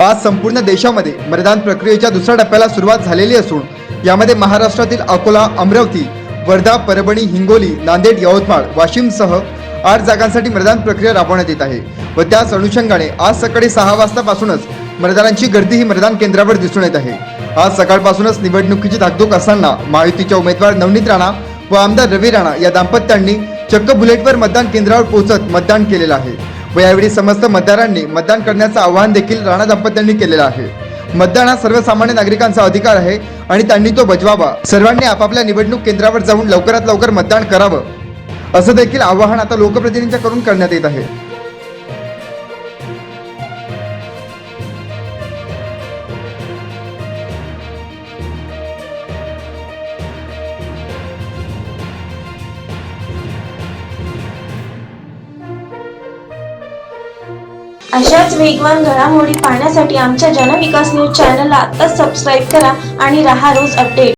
आज संपूर्ण देशामध्ये मतदान प्रक्रियेच्या दुसऱ्या टप्प्याला सुरुवात झालेली असून यामध्ये महाराष्ट्रातील अकोला अमरावती वर्धा परभणी हिंगोली नांदेड यवतमाळ वाशिमसह आठ जागांसाठी मतदान प्रक्रिया राबवण्यात येत आहे व त्याच अनुषंगाने आज सकाळी सहा वाजतापासूनच मतदारांची गर्दी ही मतदान केंद्रावर दिसून येत आहे. आज सकाळपासूनच निवडणुकीची धाकधूक असताना महायुतीच्या उमेदवार नवनीत राणा व आमदार रवी राणा या दाम्पत्यांनी चक्क बुलेटवर मतदान केंद्रावर पोहोचत मतदान केलेलं आहे. व यावेळी समस्त मतदारांनी मतदान करण्याचं आवाहन देखील राणा दाम्पत्यांनी केलेलं आहे. मतदान हा सर्वसामान्य नागरिकांचा अधिकार आहे आणि त्यांनी तो बजवावा. सर्वांनी आपापल्या निवडणूक केंद्रावर जाऊन लवकरात लवकर मतदान करावं. असं देखील आवाहन आता लोकप्रतिनिधींच्याकडून करण्यात येत आहे. अशाच वेगवान घडामोडी पाहण्यासाठी आमच्या जनविकास न्यूज चॅनलला आत्ताच सबस्क्राईब करा आणि रहा रोज अपडेट